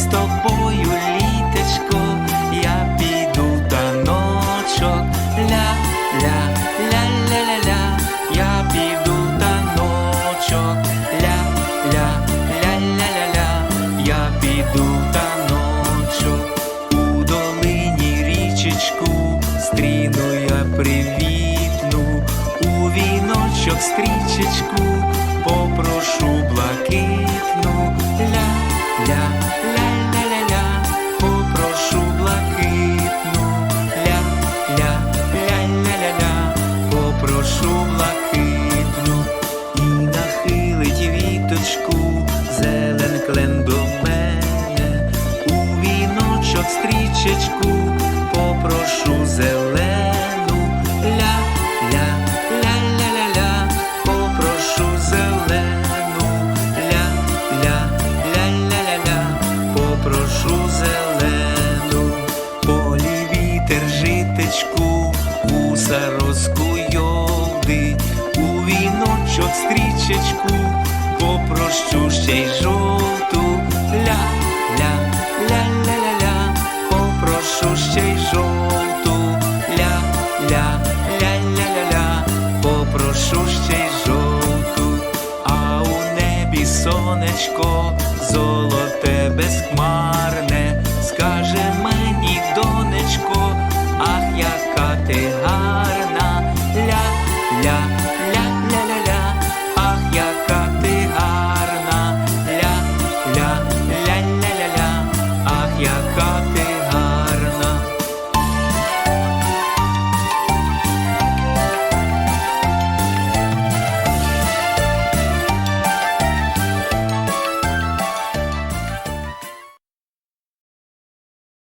з тобою літечко, я піду таночок. Ля, ля, ля, ля, ля, ля, я піду таночок. Ля, ля, ля, ля, ля, ля, я піду таночок. У долині річечку стріну я привітну, у віночок стрічечку попрошу блакитну. І нахилить віточку зелен клен до мене, у віночок стрічечку попрошу зелену, ля, ля, ля, ля, ля, ля, попрошу зелену, ля, ля, ля, ля, ля, ля, попрошу зелену, полі вітер житечку, вуса розкуйовдить, у віночок стрічечку, попрощу ще й жовту, ля, ля, ля, ля, ля, ля, попрошу ще й жовту, ля, ля, ля, ля, ля, ля, попрошу ще й жовту, а у небі сонечко, золоте безхмарне,